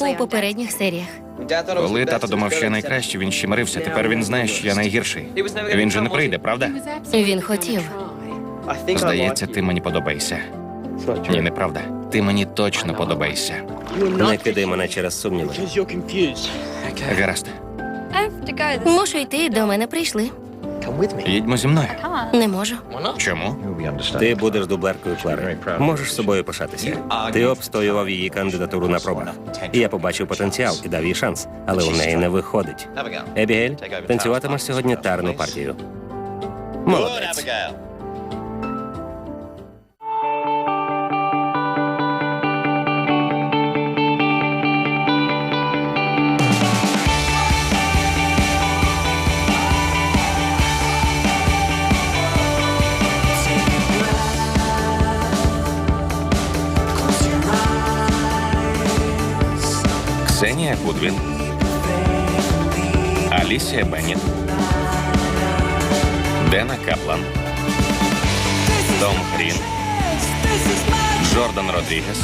у попередніх серіях. Коли тато думав, що я найкраще, він щемирився. Тепер він знає, що я найгірший. Він же не прийде, правда? Він хотів. Здається, ти мені подобаєшся. Ні, неправда. Ти мені точно подобаєшся. Не кидай мене через сумніви. Гаразд, Мушу йти, до мене прийшли. Їдьмо зі мною. Не можу. Чому? Ти будеш дублеркою Клари. Можеш собою пишатися. Ти обстоював її кандидатуру на пробах. І я побачив потенціал і дав їй шанс, але у неї не виходить. Ебігель, танцюватимеш сьогодні тарну партію. Молодець. Ксенія Гудвін. Алісія Бенніт. Дена Каплан. Том Грін. Джордан Родрігес.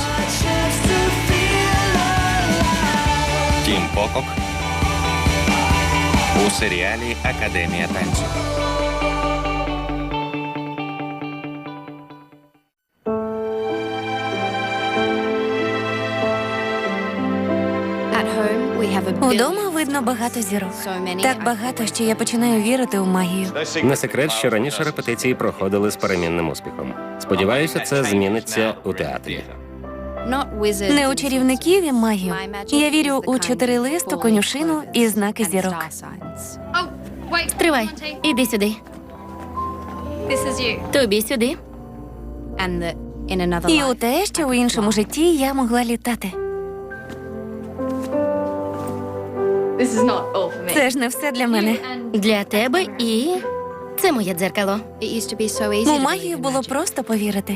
Тім Покок. У серіалі Академія танців. Удома видно багато зірок. Так багато, що я починаю вірити у магію. Не секрет, що раніше репетиції проходили з перемінним успіхом. Сподіваюся, це зміниться у театрі. Не у чарівників і магію. Я вірю у чотирилисту конюшину і знаки зірок. Тривай, іди сюди. Тобі сюди. І у те, що у іншому житті я могла літати. Це ж не все для мене. Для тебе і. Це моє дзеркало. У магію було просто повірити.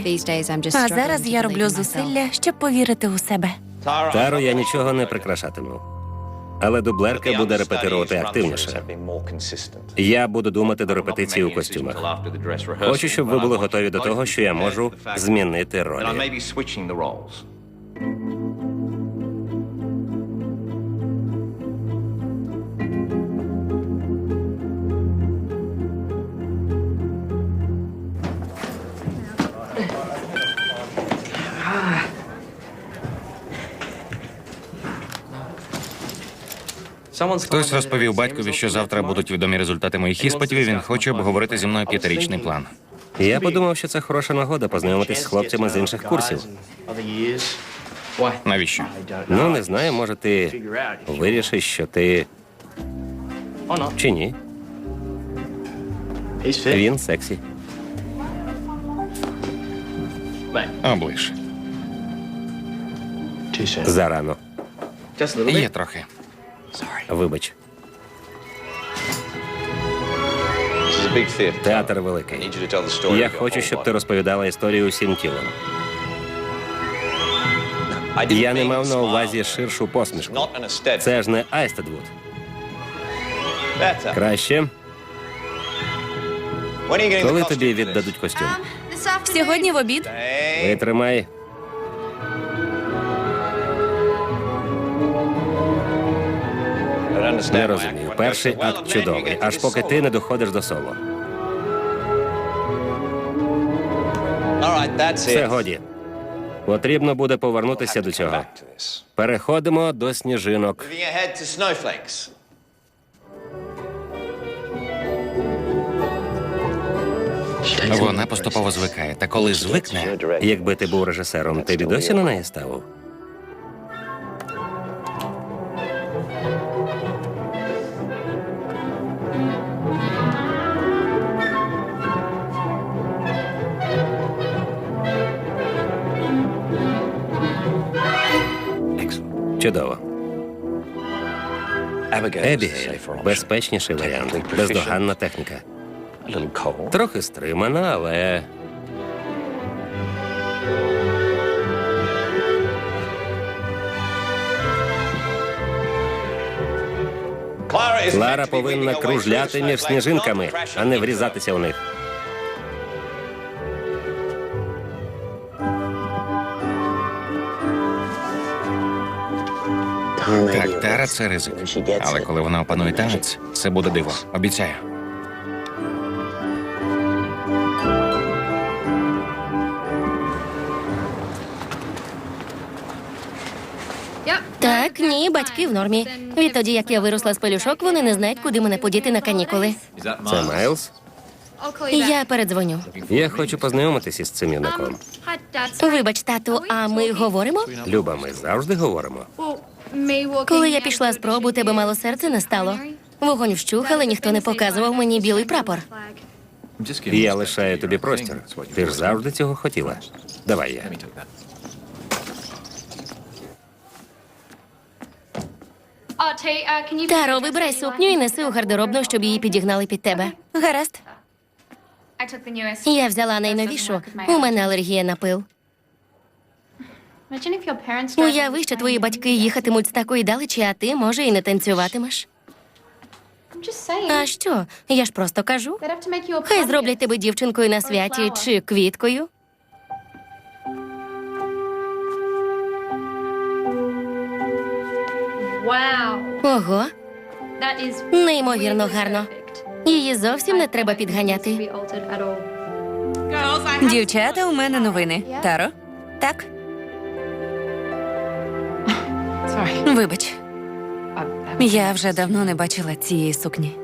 А зараз я роблю зусилля, щоб повірити у себе. Таро я нічого не прикрашатиму. Але дублерка буде репетирувати активніше. Я буду думати до репетиції у костюмах. Хочу, щоб ви були готові до того, що я можу змінити ролі. Хтось розповів батькові, що завтра будуть відомі результати моїх іспитів, і він хоче обговорити зі мною п'ятирічний план. Я подумав, що це хороша нагода познайомитись з хлопцями з інших курсів. Навіщо? Ну, не знаю, може, ти вирішиш, що ти чи ні. Він сексі. Оближ. Зарано. Є трохи. Вибач, театр великий. Я хочу, щоб ти розповідала історію усім тілом. Я не мав на увазі ширшу посмішку. Це ж не Айстедвуд. Краще, коли тобі віддадуть костюм. Сьогодні в обід Витримай. Не розумію. Перший акт чудовий, аж поки ти не доходиш до соло. Все годі. Потрібно буде повернутися до цього. Переходимо до сніжинок. Вона поступово звикає. Та коли звикне, Якби ти був режисером, ти б і досі на неї ставив. Чудово. Ебігейль безпечніший варіант, бездоганна техніка. Трохи стримана, але Клара повинна кружляти між сніжинками, а не врізатися у них. Так, Тара це ризик. Але коли вона опанує танець, це буде диво. Обіцяю. Так, ні, батьки в нормі. Відтоді, як я виросла з пелюшок, вони не знають, куди мене подіти на канікули. Це Майлз. Я передзвоню. Я хочу познайомитися з цим юнаком. Вибач, тату, а ми говоримо? Люба, ми завжди говоримо. Коли я пішла з пробу, тебе мало серце не стало. Вогонь вщух, але ніхто не показував мені білий прапор. Я лишаю тобі простір. Ти ж завжди цього хотіла. Давай я. Таро, вибирай сукню і неси у гардеробну, щоб її підігнали під тебе. Гаразд. Я взяла найновішу. У мене алергія на пил. Уяви, що твої батьки їхатимуть з такої далечі, а ти, може, і не танцюватимеш. А що? Я ж просто кажу. Хай зроблять тебе дівчинкою на святі чи квіткою. Ого, неймовірно гарно. Її зовсім не треба підганяти. Дівчата, у мене новини. Таро? Так. Вибач, я вже давно не бачила цієї сукні.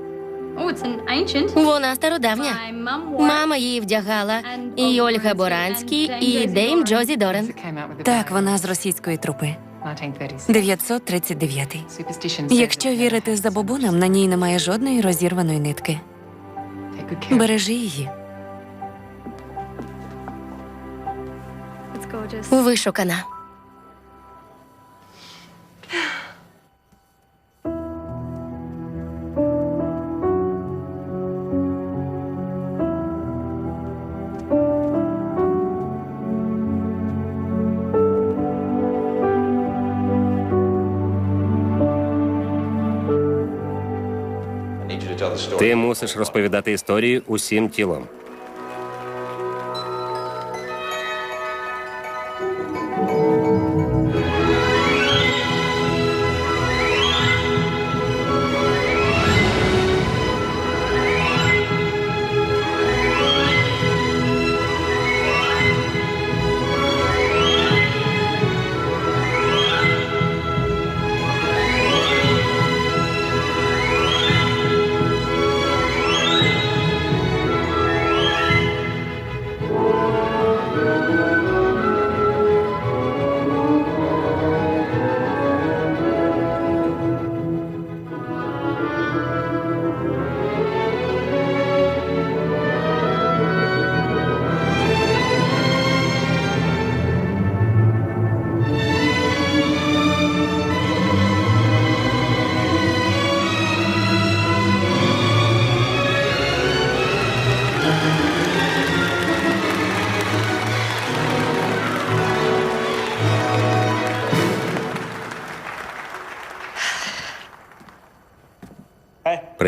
Вона стародавня. Мама її вдягала, і Ольга Боранський, і Дейм Джозі Дорен. Так, вона з російської трупи. 939. Якщо вірити забобонам, на ній немає жодної розірваної нитки. Бережи її. Вишукана. Ти мусиш розповідати історію усім тілом.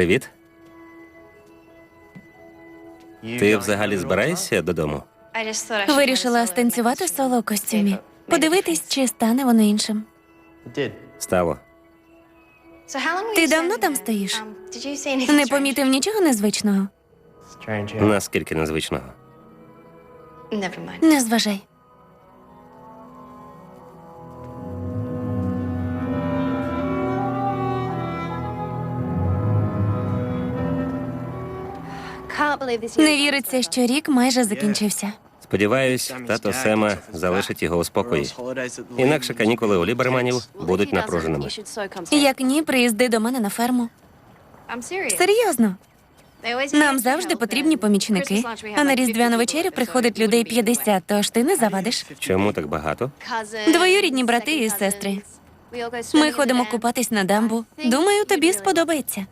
Привіт. Ти взагалі збираєшся додому? Вирішила станцювати соло у костюмі. Подивитись, чи стане воно іншим. Стало. Ти давно там стоїш? Не помітив нічого незвичного? Наскільки незвичного. Не зважай. Не віриться, що рік майже закінчився. Сподіваюсь, тато Сема залишить його у спокої. Інакше канікули у Ліберманів будуть напруженими. Як ні, приїзди до мене на ферму. Серйозно, нам завжди потрібні помічники. А на різдвяну вечерю приходить людей 50, тож ти не завадиш. Чому так багато? Двоюрідні брати і сестри. Ми ходимо купатись на дамбу. Думаю, тобі сподобається.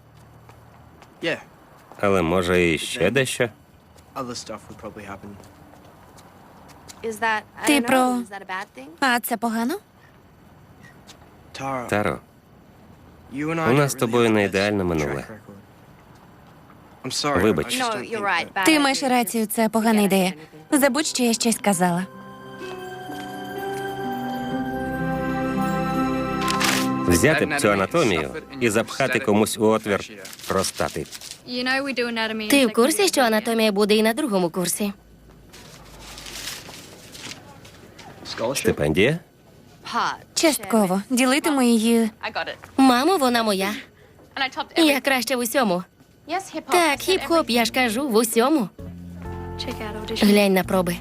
Але може і ще дещо. Ти про а це погано? Таро, у нас з тобою не ідеальне минуле. Вибач. Ти маєш рацію, це погана ідея. Забудь, що я щось казала. Взяти б цю анатомію і запхати комусь у отвір простати. Ти в курсі, що анатомія буде і на другому курсі? Стипендія? Частково ділитиму її. Мамо, вона моя. Я краще в усьому. Так, хіп-хоп, я ж кажу, в усьому. Глянь на проби.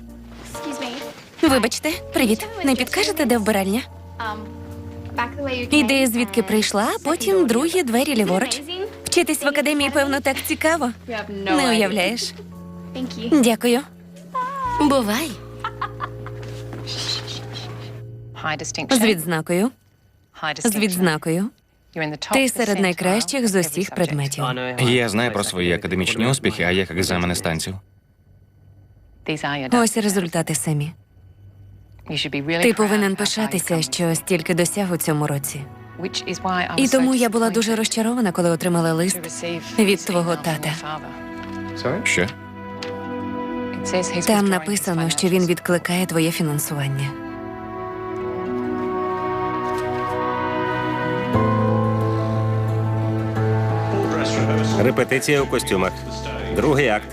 Вибачте, привіт. Не підкажете, де вбиральня? Іди звідки прийшла, а потім другі двері ліворуч. Вчитись в академії, певно, так цікаво. Не уявляєш. Дякую. Бувай. З відзнакою. З відзнакою. Ти серед найкращих з усіх предметів. Я знаю про свої академічні успіхи, а як екзамени з танців. Ось результати самі. Ти повинен пишатися, що стільки досяг у цьому році. І тому я була дуже розчарована, коли отримала лист від твого тата. Що? Там написано, що він відкликає твоє фінансування. Репетиція у костюмах. Другий акт.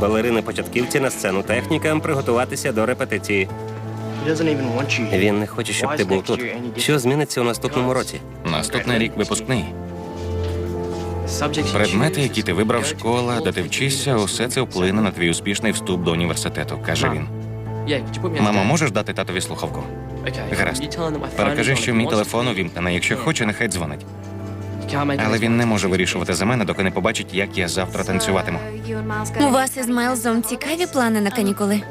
Балерини початківці на сцену технікам приготуватися до репетиції. Він не хоче, щоб ти був тут. Що зміниться у наступному році? Наступний рік випускний. Subjects Предмети, які ти вибрав, школа, де ти вчишся, усе це вплине на твій успішний вступ до університету, каже він. Мамо, можеш дати татові слухавку? Гаразд. Перекажи, що мій телефон увімкнений. Якщо хоче, нехай дзвонить. Але він не може вирішувати за мене, доки не побачить, як я завтра танцюватиму. У вас із Майлзом цікаві плани на канікули?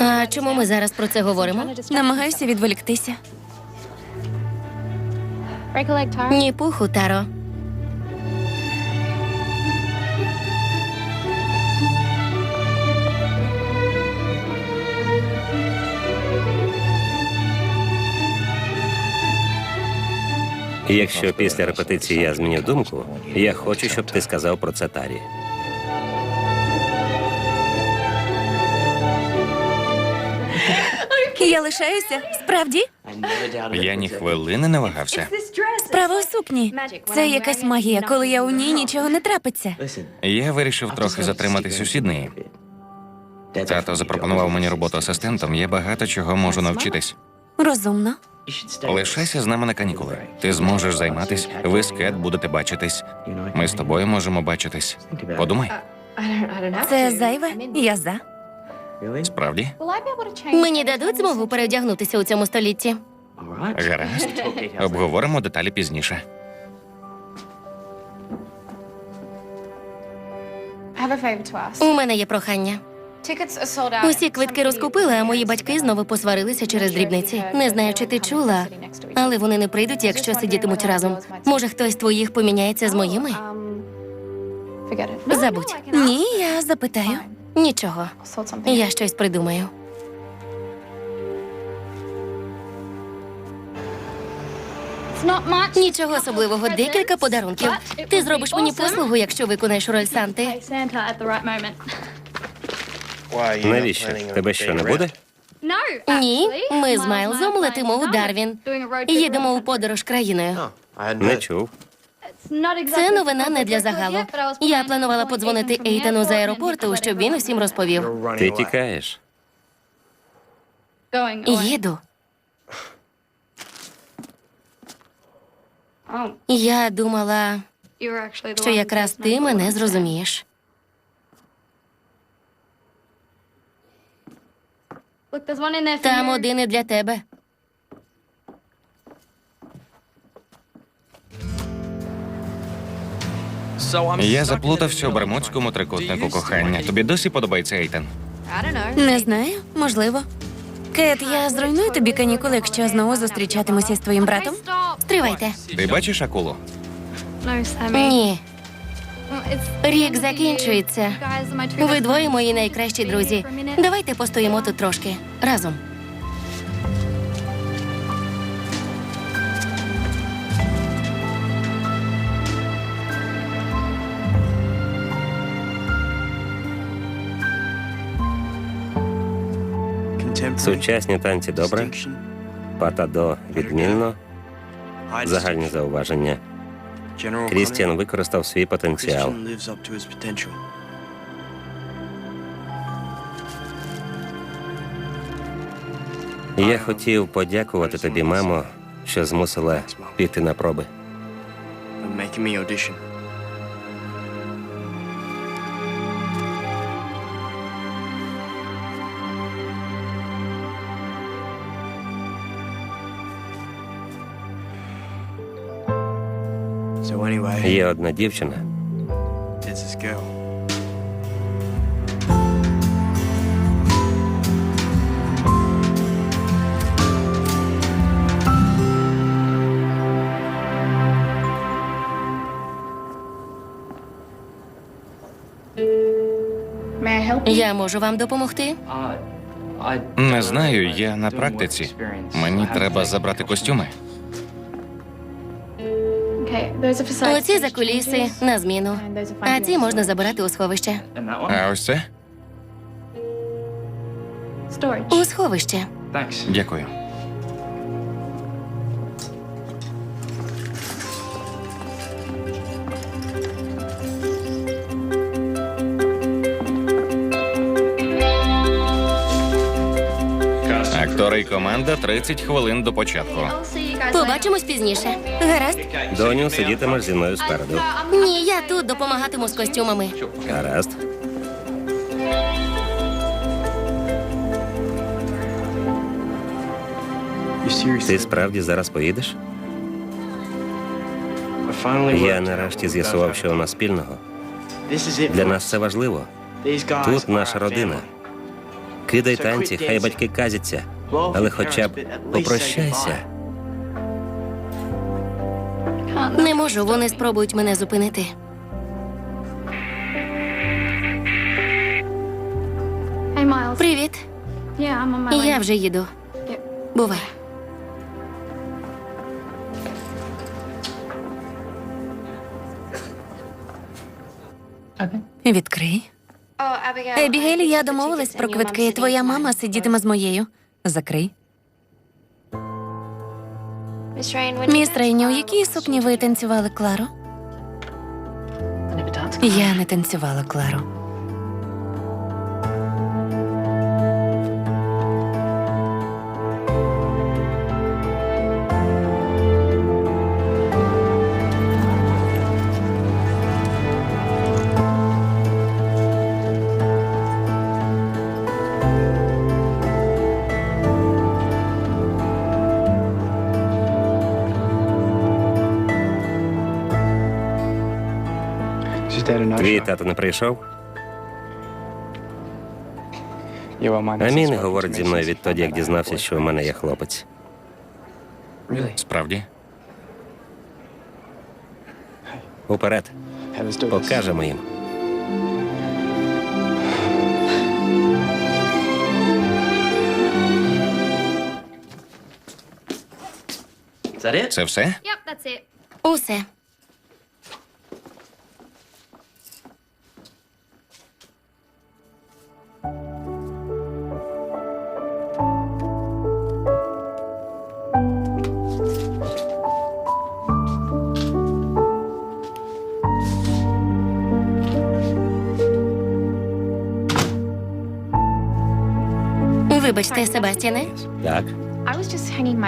А чому ми зараз про це говоримо? Намагаюся відволіктися. Ні пуху, Таро. І Якщо після репетиції я зміню думку, я хочу, щоб ти сказав про це Тарі. Я лишаюся. Справді? Я ні хвилини не вагався. Справа у сукні. Це якась магія. Коли я у ній нічого не трапиться. Я вирішив трохи затриматись у Сіднеї. Тато запропонував мені роботу асистентом. Я багато чого можу навчитись. Розумно. Лишайся з нами на канікули. Ти зможеш займатись. Ви з Кет будете бачитись. Ми з тобою можемо бачитись. Подумай, Це зайве? Я за. справді? Мені дадуть змогу переодягнутися у цьому столітті. Гаразд. Обговоримо деталі пізніше. У мене є прохання. Усі квитки розкупили, а мої батьки знову посварилися через дрібниці. Не знаю, чи ти чула, але вони не прийдуть, якщо сидітимуть разом. Може, хтось з твоїх поміняється з моїми? Забудь. Ні, я запитаю. Нічого. Я щось придумаю. Нічого особливого, декілька подарунків. Ти зробиш мені послугу, якщо виконаєш роль Санти. Навіщо? Тебе що не буде? Ні, ми з Майлзом летимо у Дарвін. Їдемо у подорож країною. Не чув. Це новина не для загалу. Я планувала подзвонити Ейтану з аеропорту, щоб він усім розповів. Ти тікаєш. Їду. Я думала, що якраз ти мене зрозумієш. Там один і для тебе. Я заплутався у бермудському трикутнику кохання. Тобі досі подобається Ейтан? Не знаю, можливо. Кет, я зруйную тобі канікули, якщо знову зустрічатимуся з твоїм братом. Стривайте. Ти бачиш акулу? Ні, рік закінчується. Ви двоє мої найкращі друзі. Давайте постоїмо тут трошки разом. Сучасні танці добре, патадо відмінно. Загальні зауваження. Крістіан використав свій потенціал. Я хотів подякувати тобі, мамо, що змусила піти на проби. Є одна дівчина. Я можу вам допомогти? Не знаю, я на практиці. Мені треба забрати костюми. Оці за куліси на зміну. А ці можна забирати у сховище. А ось це? У сховище. Дякую. І команда 30 хвилин до початку. Побачимось пізніше. Гаразд? доню, сидітимеш зі мною спереду. Ні, я тут допомагатиму з костюмами. Гаразд. Ти справді зараз поїдеш? Я нарешті з'ясував, що у нас спільного. Для нас це важливо. Тут наша родина. Кидай танці, хай батьки казяться. Але хоча б попрощайся. Не можу, вони спробують мене зупинити. Привіт, я вже їду. Бувай. Відкрий. Oh, я домовилась про квитки. Твоя мама сидітиме з моєю. Закрий. Міс Рейні, у якій сукні ви танцювали Клару? Я не танцювала Клару. Тато не прийшов? А мій не говорить зі мною відтоді, як дізнався, що у мене є хлопець. Справді? Уперед, покажемо їм. Це все? Yep. Усе. Вибачте, Себастіне. Так.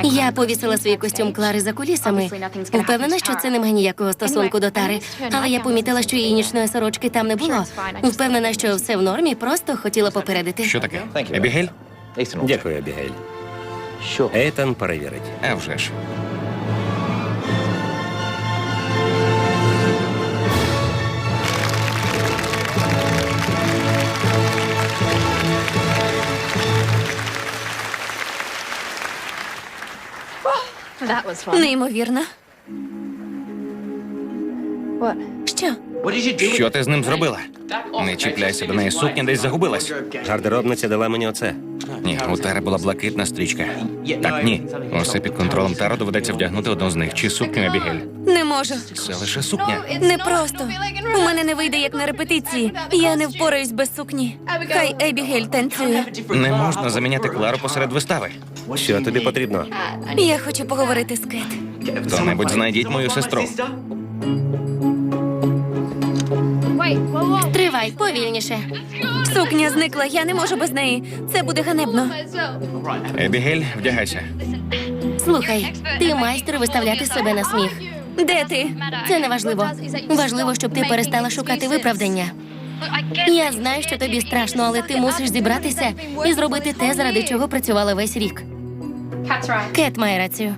Я повісила свій костюм Клари за кулісами. Впевнена, що це не має ніякого стосунку до тари. Але я помітила, що її нічної сорочки там не було. Впевнена, що все в нормі, просто хотіла попередити. Що таке? Ебігель? Дякую, Абігель. Ейтан перевірить. А вже ж. Неймовірно. Що? Що ти з ним зробила? Не чіпляйся до неї, сукня десь загубилась. Гардеробниця дала мені оце. Ні, у Тари була блакитна стрічка. Так, ні. Усе під контролем Тару доведеться вдягнути одну з них. Чи сукню Ебігель? Не можу. Це лише сукня. Не просто. У мене не вийде як на репетиції. Я не впораюсь без сукні. Хай Ебігель танцює. Не можна заміняти Клару посеред вистави. Що тобі потрібно? Я хочу поговорити з Кет. Хто-небудь знайдіть мою сестру. Тривай повільніше. Сукня зникла, я не можу без неї. Це буде ганебно. Ебігель, вдягайся. Слухай, ти майстер виставляти себе на сміх. Де ти? Це не важливо. Важливо, щоб ти перестала шукати виправдання. Я знаю, що тобі страшно, але ти мусиш зібратися і зробити те, заради чого працювала весь рік. Cat's right. Кет має рацію.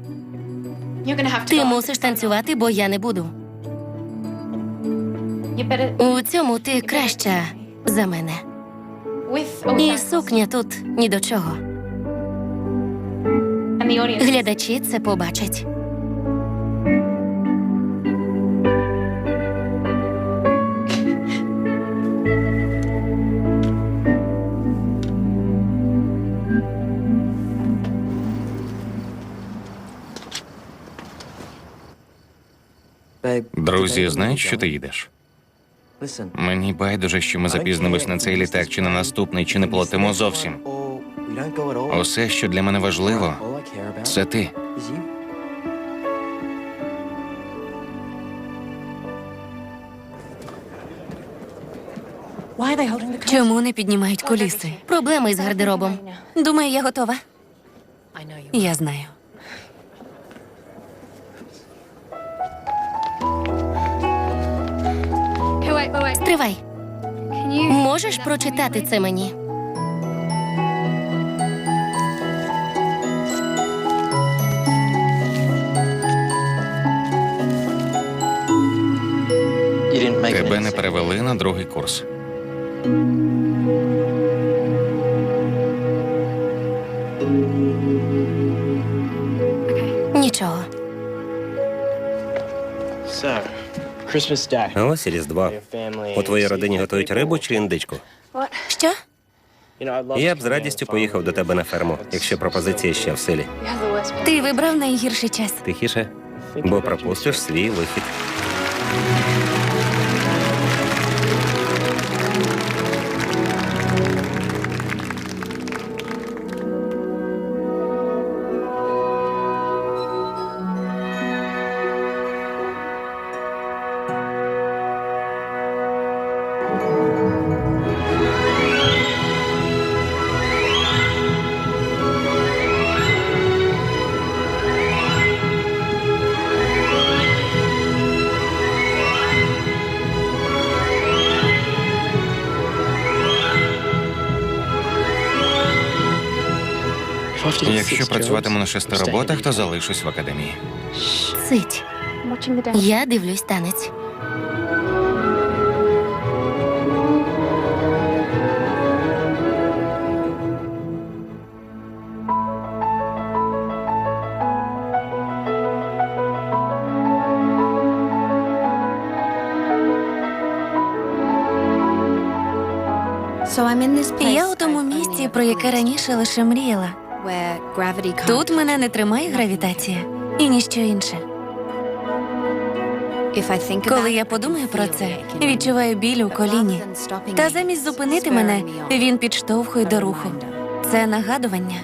You're gonna have to. Ти go. мусиш танцювати, бо я не буду. You better У цьому ти краща за мене. with І сукня тут ні до чого. And the audience. Глядачі це побачать. Друзі, знають, що ти їдеш? Мені байдуже, що ми запізнимось на цей літак чи на наступний, чи не полетимо зовсім. Усе, що для мене важливо, це ти. Чому не піднімають куліси? Проблеми із гардеробом. Думаю, я готова. Я знаю. You? Можеш прочитати це мені? Тебе не перевели на другий курс. Нічого. Ось і Різдво. У твоїй родині готують рибу чи індичку? Що? Я б з радістю поїхав до тебе на ферму, якщо пропозиція ще в силі. Ти вибрав найгірший час. Тихіше, бо пропустиш свій вихід. Якщо працюватиму на шести роботах, то залишусь в академії. Dance. Я дивлюсь танець. Я у тому місці, про яке раніше лише мріяла. Тут мене не тримає гравітація і ніщо інше. Коли я подумаю про це, відчуваю біль у коліні. Та замість зупинити мене, він підштовхує до руху. Це нагадування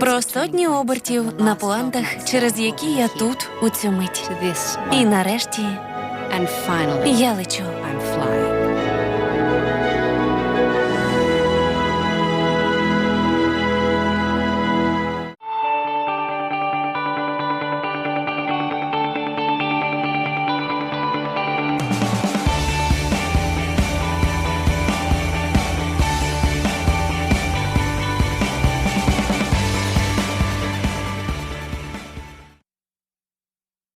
про сотні обертів на пуантах, через які я тут у цю мить. І нарешті я лечу.